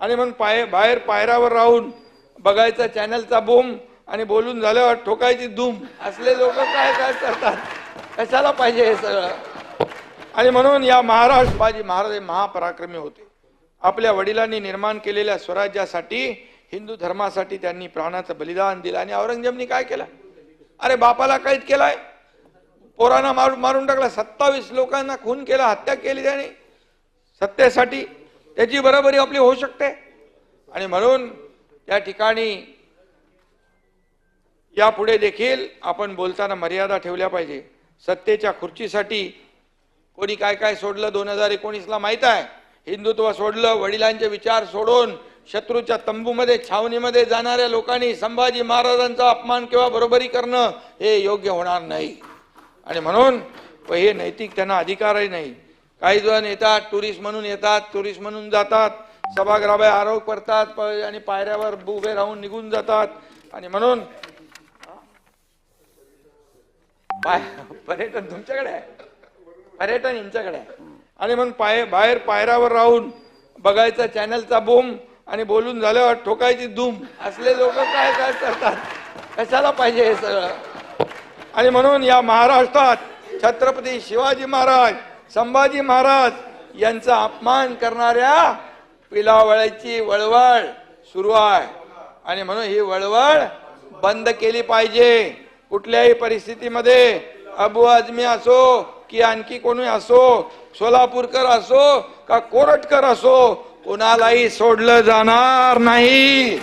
आणि मग पाय बाहेर पायऱ्यावर राहून बघायचा चॅनलचा बोम आणि बोलून झाल्यावर ठोकायची धूम. असले लोक काय काय करतात? कशाला पाहिजे हे सगळं? आणि म्हणून या महाराष्ट्र बाजी महाराज हे महापराक्रमी होते. आपल्या वडिलांनी निर्माण केलेल्या स्वराज्यासाठी हिंदू धर्मासाठी त्यांनी प्राणाचं बलिदान दिलं आणि औरंगजेबनी काय केलं? अरे बापाला कैद केलाय. पोरांना मारून मारून टाकला. सत्तावीस लोकांना खून केला हत्या केली त्याने. सत्तेसाठी त्याची बरोबरी आपली होऊ शकते. आणि म्हणून त्या ठिकाणी यापुढे देखील आपण बोलताना मर्यादा ठेवल्या पाहिजे. सत्तेच्या खुर्चीसाठी कोणी काय काय सोडलं दोन हजार एकोणीसला माहीत आहे. हिंदुत्व सोडलं वडिलांचे विचार सोडून शत्रूच्या तंबूमध्ये छावणीमध्ये जाणाऱ्या लोकांनी संभाजी महाराजांचा अपमान किंवा बरोबरी करणं हे योग्य होणार नाही. आणि म्हणून हे नैतिक त्यांना अधिकारही नाही. काही जण येतात टुरिस्ट म्हणून येतात टुरिस्ट म्हणून जातात. सभागृहाबाहेर आरोप करतात प- आणि पायऱ्यावर उभे राहून निघून जातात. आणि म्हणून पर्यटन तुमच्याकडे आहे. पर्यटन यांच्याकडे आहे. आणि मग पाय बाहेर पायऱ्यावर राहून बघायचा चॅनलचा बोम आणि बोलून झाल्यावर ठोकायची धूम. असले लोक काय काय करतात? कशाला पाहिजे हे सगळं? आणि म्हणून या महाराष्ट्रात छत्रपती शिवाजी महाराज संभाजी महाराज यांचा अपमान करणाऱ्या पिलावळ्याची वळवळ सुरू आहे. आणि म्हणून ही वळवळ बंद केली पाहिजे. कुठल्याही परिस्थितीमध्ये अबू आजमी असो की आणखी कोणी असो सोलापूरकर असो का कोरटकर असो कोणालाही सोडलं जाणार नाही.